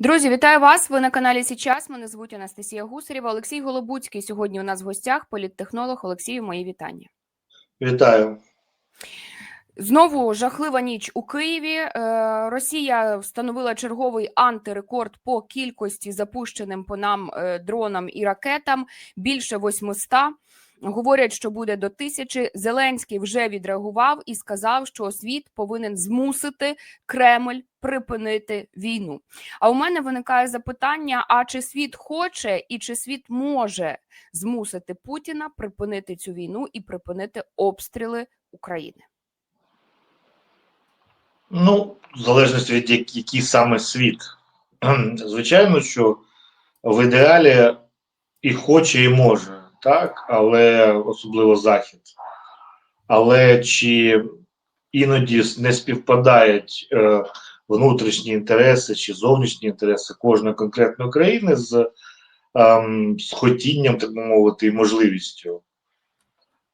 Друзі, вітаю вас! Ви на каналі Січас. Мене звуть Анастасія Гусарєва. Олексій Голобуцький сьогодні у нас в гостях, політтехнолог. Олексію, мої вітання. Вітаю. Знову жахлива ніч у Києві. Е, Росія встановила черговий антирекорд по кількості запущеним по нам е, дронам і ракетам більше 800. Говорять, що буде до тисячі. Зеленський вже відреагував і сказав, що світ повинен змусити Кремль припинити війну. А у мене виникає запитання: а чи світ хоче і чи світ може змусити Путіна припинити цю війну і припинити обстріли України? Ну, в залежності від як- який саме світ. Звичайно, що в ідеалі і хоче, і може, так, але особливо Захід. Але чи іноді не співпадають е, внутрішні інтереси чи зовнішні інтереси кожної конкретної країни з, ем, з хотінням, так би мовити, і можливістю?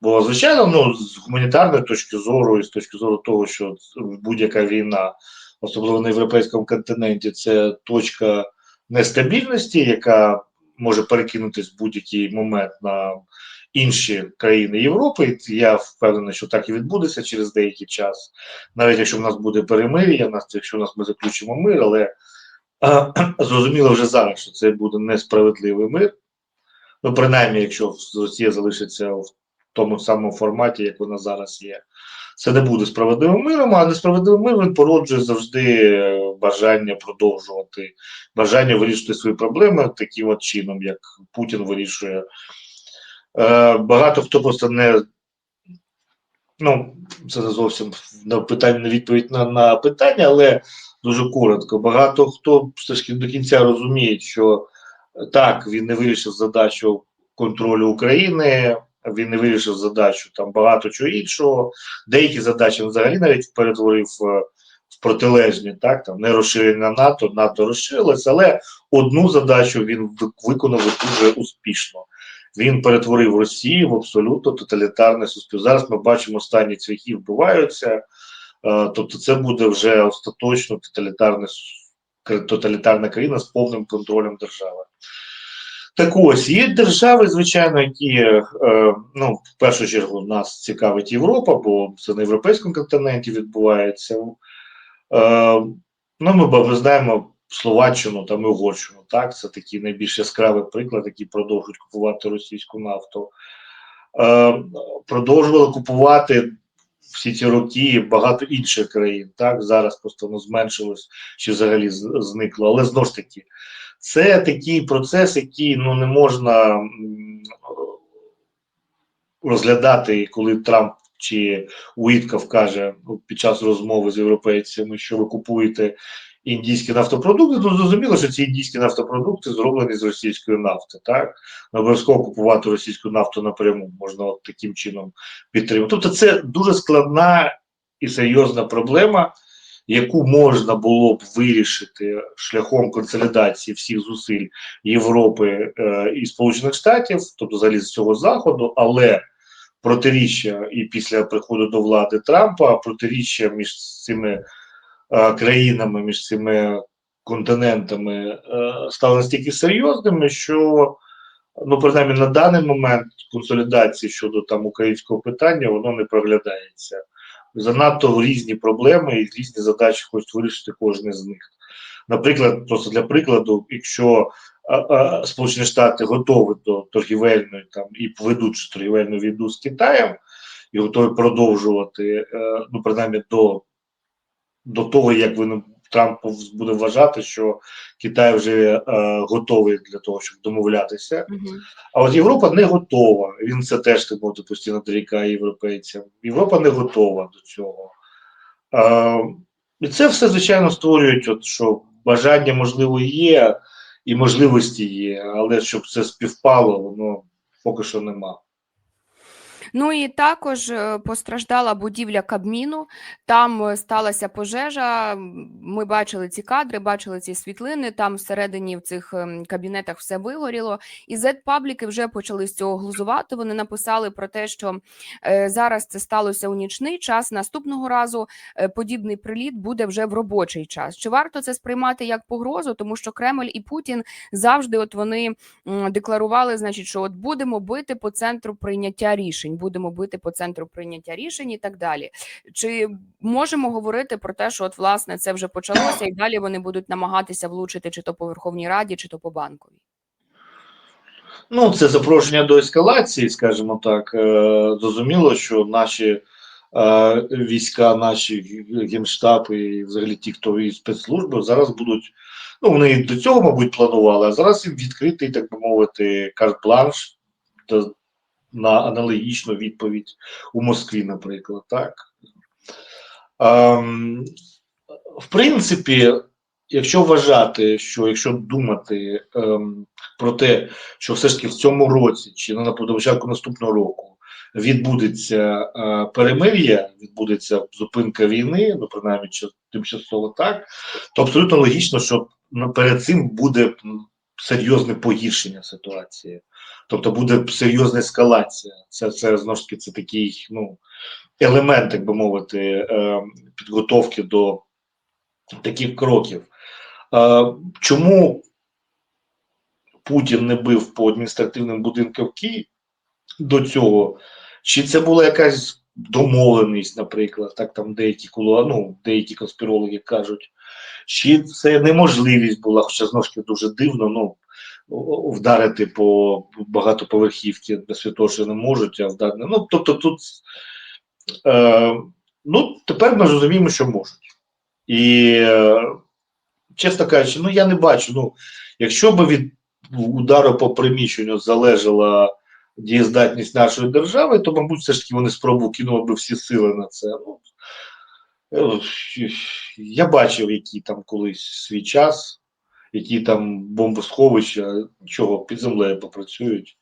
Бо, звичайно, ну, з гуманітарної точки зору, і з точки зору того, що будь-яка війна, особливо на європейському континенті, це точка нестабільності, яка може перекинутись в будь-який момент на інші країни Європи. Я впевнений, що так і відбудеться через деякий час, навіть якщо в нас буде перемир'я, нас- якщо в нас ми заключимо мир, але е, зрозуміло вже зараз, що це буде несправедливий мир. Ну, принаймні, якщо Росія залишиться в тому самому форматі, як вона зараз є. Це не буде справедливим миром, а несправедливий мир він породжує завжди е, бажання продовжувати, бажання вирішити свої проблеми таким от чином, як Путін вирішує. Е, багато хто просто не. Ну, це не зовсім на питання, на відповідь на, на питання, але дуже коротко. Багато хто все ж до кінця розуміє, що так, він не вирішив задачу контролю України, він не вирішив задачу там багато чого іншого. Деякі задачі взагалі навіть перетворив е, в протилежні, так там не розширення НАТО, НАТО розширилось, але одну задачу він виконав дуже успішно. Він перетворив Росію в абсолютно тоталітарне суспільство. Зараз ми бачимо останні цвяхи вбиваються. Е, Тобто, це буде вже остаточно тоталітарне тоталітарна країна з повним контролем держави. Так ось є держави, звичайно, які е, ну, в першу чергу нас цікавить Європа, бо це на європейському континенті відбувається. Е, ну, ми, ми знаємо Словаччину та Угорщину, так, це такий найбільш яскравий приклад, які продовжують купувати російську нафту. Е, продовжували купувати всі ці роки багато інших країн. Так, зараз просто воно зменшилось чи взагалі зникло. Але знову ж таки, це такий процес, який ну не можна розглядати, коли Трамп чи Уітков каже ну, під час розмови з європейцями, що ви купуєте індійські нафтопродукти, то зрозуміло, що ці індійські нафтопродукти зроблені з російської нафти. Так не обов'язково купувати російську нафту напряму, можна от таким чином підтримувати. Тобто, це дуже складна і серйозна проблема, яку можна було б вирішити шляхом консолідації всіх зусиль Європи е, і Сполучених Штатів, тобто взагалі з цього заходу, але протиріччя і після приходу до влади Трампа протиріччя між цими країнами, між цими континентами е, стали настільки серйозними, що ну принаймні на даний момент консолідації щодо там українського питання воно не проглядається. Занадто різні проблеми і різні задачі хочуть вирішити кожен з них. Наприклад, просто для прикладу, якщо а, Сполучені Штати готові до торгівельної там і ведуть торгівельну війну з Китаєм і готові продовжувати, е, ну принаймні до, до того, як він Трамп буде вважати, що Китай вже е, готовий для того, щоб домовлятися. Угу. А от Європа не готова. Він це теж так мовити постійно дорікає європейцям. Європа не готова до цього. Е, і це все, звичайно, створюють, от, що бажання, можливо, є, і можливості є, але щоб це співпало, воно поки що нема. Ну і також е, постраждала будівля Кабміну. Там е, сталася пожежа. Ми бачили ці кадри, бачили ці світлини. Там всередині в цих ем, кабінетах все вигоріло. І Z-пабліки вже почали з цього глузувати. Вони написали про те, що е, зараз це сталося у нічний час. Наступного разу подібний приліт буде вже в робочий час. Чи варто це сприймати як погрозу? Тому що Кремль і Путін завжди, от вони декларували, значить, що от будемо бити по центру прийняття рішень, будемо бити по центру прийняття рішень і так далі. Чи можемо говорити про те, що от власне це вже почалося, і далі вони будуть намагатися влучити чи то по Верховній Раді, чи то по банковій? Ну, це запрошення до ескалації, скажімо так. Е, Зрозуміло, що наші е, війська, наші генштаб і взагалі ті, хто і спецслужби, зараз будуть. Ну, вони і до цього, мабуть, планували, а зараз їм відкритий, так би мовити, карт-бланш на аналогічну відповідь у Москві, наприклад. Так? Ем, в принципі, якщо вважати, що якщо думати ем, про те, що все ж таки в цьому році чи на початку наступного року відбудеться е, перемир'я, відбудеться зупинка війни, ну принаймні тимчасово так, то абсолютно логічно, що ну, перед цим буде серйозне погіршення ситуації, тобто буде серйозна ескалація. Це це знову ж таки це такий ну, елемент, так би мовити, е, підготовки до таких кроків. Е, чому Путін не бив по адміністративним будинкам Києві до цього? Чи це була якась домовленість, наприклад, так там деякі кулуа, ну, деякі конспірологи кажуть, чи це неможливість була, хоча знову ж таки дуже дивно, ну вдарити по багатоповерхівці без того, що не можуть, а вдарити. Ну, тобто тут е, ну, тепер ми розуміємо, що можуть. І, е, чесно кажучи, ну я не бачу. Ну, якщо б від удару по приміщенню залежала дієздатність нашої держави, то, мабуть, все ж таки вони спробу кинули би всі сили на це. Ну, я бачив, які там колись свій час, які там бомбосховища, нічого під землею попрацюють,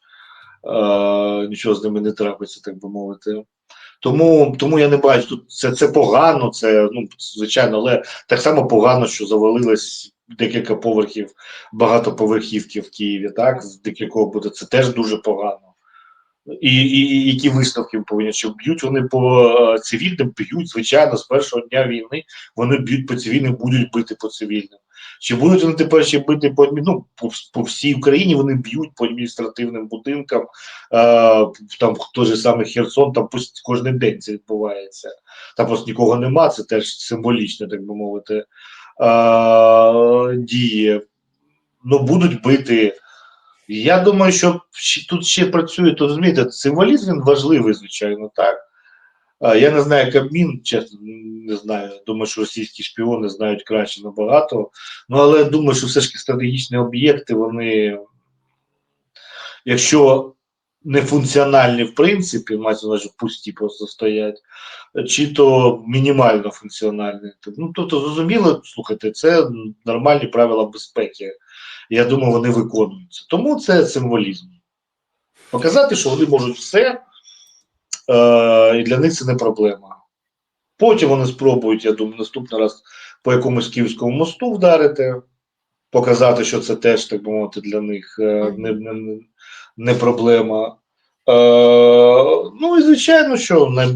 е, нічого з ними не трапиться, так би мовити. Тому, тому я не бачу тут це, це погано, це ну звичайно, але так само погано, що завалилось декілька поверхів багатоповерхівки в Києві. Так з декількох буде це теж дуже погано. І, і, які висновки повинні що б'ють вони по е, цивільним, б'ють звичайно з першого дня війни. Вони б'ють по цивільним, будуть бити по цивільним. Чи будуть вони тепер ще бити по ну, по, по всій Україні? Вони б'ють по адміністративним будинкам. Е, там той же самий Херсон, там кожен день це відбувається. Там просто нікого нема, це теж символічно, так би мовити, е, діє. Ну, будуть бити. Я думаю, що тут ще працює, то розумієте, символізм він важливий, звичайно, так. Я не знаю, Кабмін, чесно, не знаю. Думаю, що російські шпіони знають краще набагато. Ну, але думаю, що все ж таки стратегічні об'єкти, вони, якщо не функціональні в принципі, мається на увазі пусті просто стоять, чи то мінімально функціональні. Ну, тобто, зрозуміло, слухайте, це нормальні правила безпеки. Я думаю, вони виконуються. Тому це символізм. Показати, що вони можуть все, е, і для них це не проблема. Потім вони спробують, я думаю, наступний раз по якомусь київському мосту вдарити, показати, що це теж, так би мовити, для них е, не, не, не- проблема. Е, ну і звичайно, що не,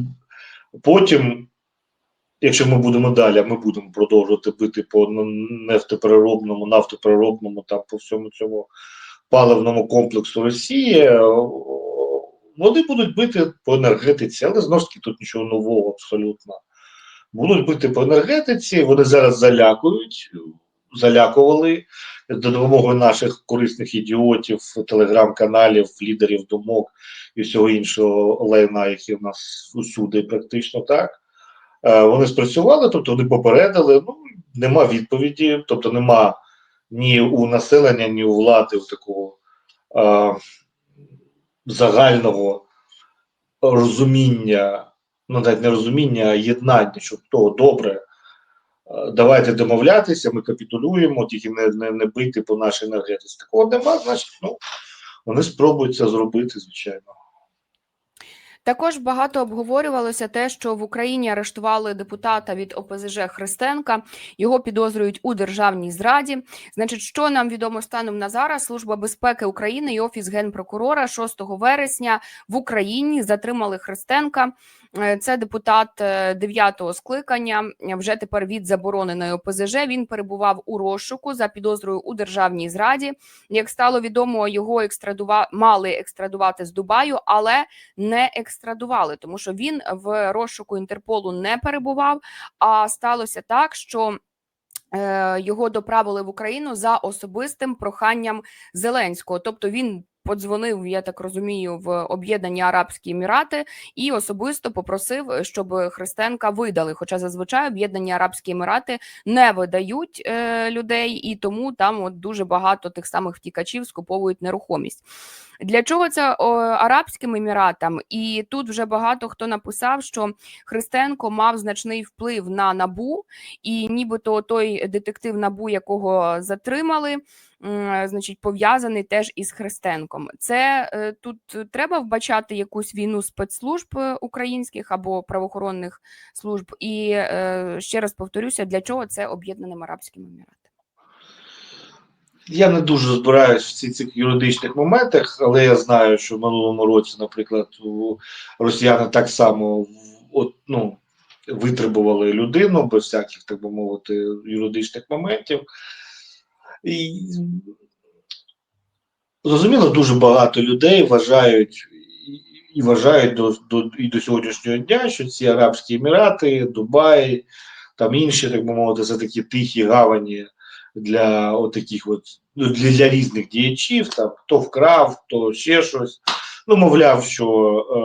потім, якщо ми будемо далі, ми будемо продовжувати бити по н- нефтепереробному, нафтопереробному, там по всьому цьому паливному комплексу Росії, е, вони будуть бити по енергетиці, але знову ж таки тут нічого нового абсолютно. Будуть бити по енергетиці, вони зараз залякують, залякували за допомогою наших корисних ідіотів, телеграм-каналів, лідерів думок і всього іншого лайна, які в нас усюди практично так. Е, Вони спрацювали, тобто вони попередили, ну нема відповіді, тобто нема ні у населення, ні у влади такого е, загального розуміння, ну навіть не розуміння, а єднання, що того добре. е, Давайте домовлятися, ми капітулюємо, тільки не, не, не бити по нашій енергетиці. Такого нема, значить, ну вони спробують це зробити, звичайно. Також багато обговорювалося те, що в Україні арештували депутата від ОПЗЖ Христенка. Його підозрюють у державній зраді. Значить, що нам відомо станом на зараз, Служба безпеки України і офіс генпрокурора 6 вересня в Україні затримали Христенка. Е, Це депутат 9-го скликання. е, Вже тепер від забороненої ОПЗЖ. Він перебував у розшуку за підозрою у державній зраді. Як стало відомо, його екстрадува... мали екстрадувати з Дубаю, але не екстрадували, тому що він в розшуку Інтерполу не перебував. А сталося так, що е, його доправили в Україну за особистим проханням Зеленського. Тобто він подзвонив, я так розумію, в Об'єднані Арабські Емірати і особисто попросив, щоб Христенка видали. Хоча зазвичай Об'єднані Арабські Емірати не видають е, людей, і тому там от дуже багато тих самих втікачів скуповують нерухомість. Для чого це о, Арабським Еміратам? І тут вже багато хто написав, що Христенко мав значний вплив на набу, і нібито той детектив набу, якого затримали, значить, пов'язаний теж із Христенком. Це е, тут треба вбачати якусь війну спецслужб е, українських або правоохоронних служб. І е, ще раз повторюся, для чого це Об'єднаним Арабським Еміратам. Я не дуже розбираюсь в цих, цих юридичних моментах, але я знаю, що в минулому році, наприклад, у росіяни так само от, ну, витребували людину без всяких, так би мовити, юридичних моментів. Зрозуміло, дуже багато людей вважають і- вважають до, до, і до сьогоднішнього дня, що ці Арабські Емірати, Дубай, там інші, так би мовити, це такі тихі гавані для отаких от, ну, для, для різних діячів, там хто вкрав, хто ще щось. Ну, мовляв, що е,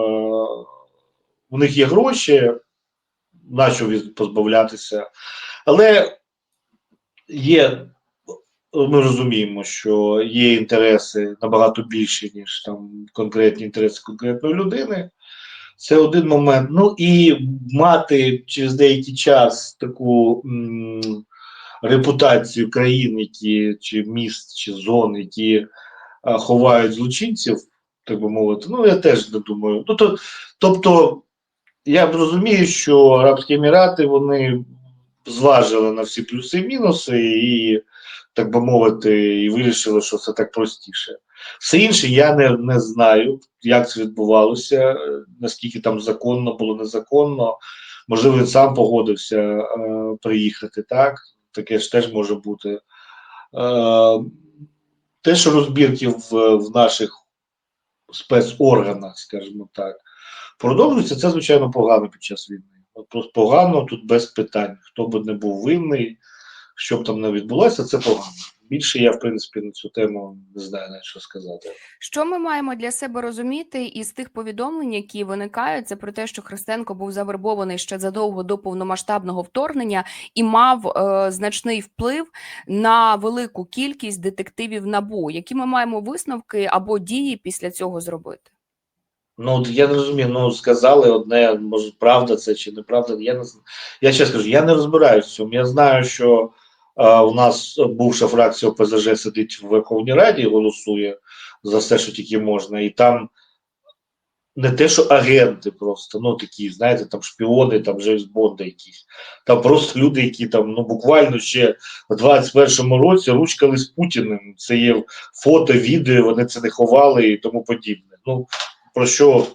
у них є гроші, нащо від позбавлятися. Але є, ми розуміємо, що є інтереси набагато більші, ніж там конкретні інтереси конкретної людини. Це один момент. Ну і мати через деякий час таку м, репутацію країн, які чи міст, чи зон, які а, ховають злочинців, так би мовити. Ну я теж не думаю. Ну, то, тобто, я розумію, що Арабські Емірати вони зважили на всі плюси і мінуси, і, так би мовити, і вирішили, що це так простіше. Все інше я не, не знаю, як це відбувалося, е, наскільки там законно було незаконно. Можливо, він сам погодився е, приїхати, так? Таке ж теж може бути. Е, те, що розбірки в, в наших спецорганах, скажімо так, продовжуються, це, звичайно, погано під час війни. От просто погано тут без питань. Хто би не був винний, що б там не відбулося, це погано. Більше я, в принципі, на цю тему не знаю навіть що сказати. Що ми маємо для себе розуміти із тих повідомлень, які виникають, це про те, що Христенко був завербований ще задовго до повномасштабного вторгнення і мав е, значний вплив на велику кількість детективів набу. Які ми маємо висновки або дії після цього зробити? Ну, от я не розумію, ну сказали одне, може, правда це чи неправда. Я не. Я ще скажу, я не розбираюсь в цьому. Я знаю, що у нас бувша фракція ОПЗЖ сидить в Верховній Раді голосує за все, що тільки можна, і там не те, що агенти просто, ну такі, знаєте, там шпіони, там Джеймс Бонда якісь. Там просто люди, які там ну буквально ще в 21-му році ручкали з Путіним. Це є фото, відео, вони це не ховали і тому подібне. Ну про що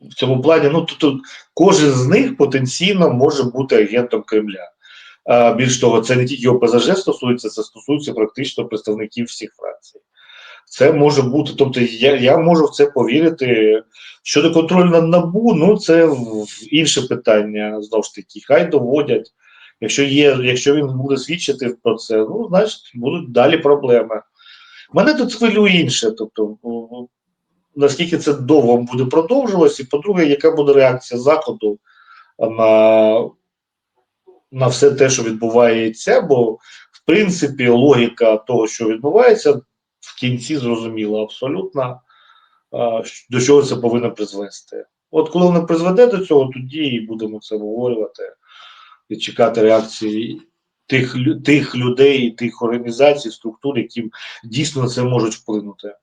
в цьому плані? Ну тут кожен з них потенційно може бути агентом Кремля. Більш того, це не тільки ОПЗЖ стосується, це стосується практично представників всіх фракцій. Це може бути, тобто я, я можу в це повірити. Щодо контролю над набу, ну це в- інше питання знову ж таки. Хай доводять. Якщо є, якщо він буде свідчити про це, ну значить будуть далі проблеми. Мене тут хвилює інше. Тобто, наскільки це довго буде продовжуватися, і по-друге, яка буде реакція Заходу на, на все те, що відбувається, бо в принципі логіка того, що відбувається, в кінці зрозуміла абсолютно, до чого це повинно призвести. От коли воно призведе до цього, тоді і будемо це обговорювати і чекати реакції тих, тих людей, тих організацій, структур, які дійсно це можуть вплинути.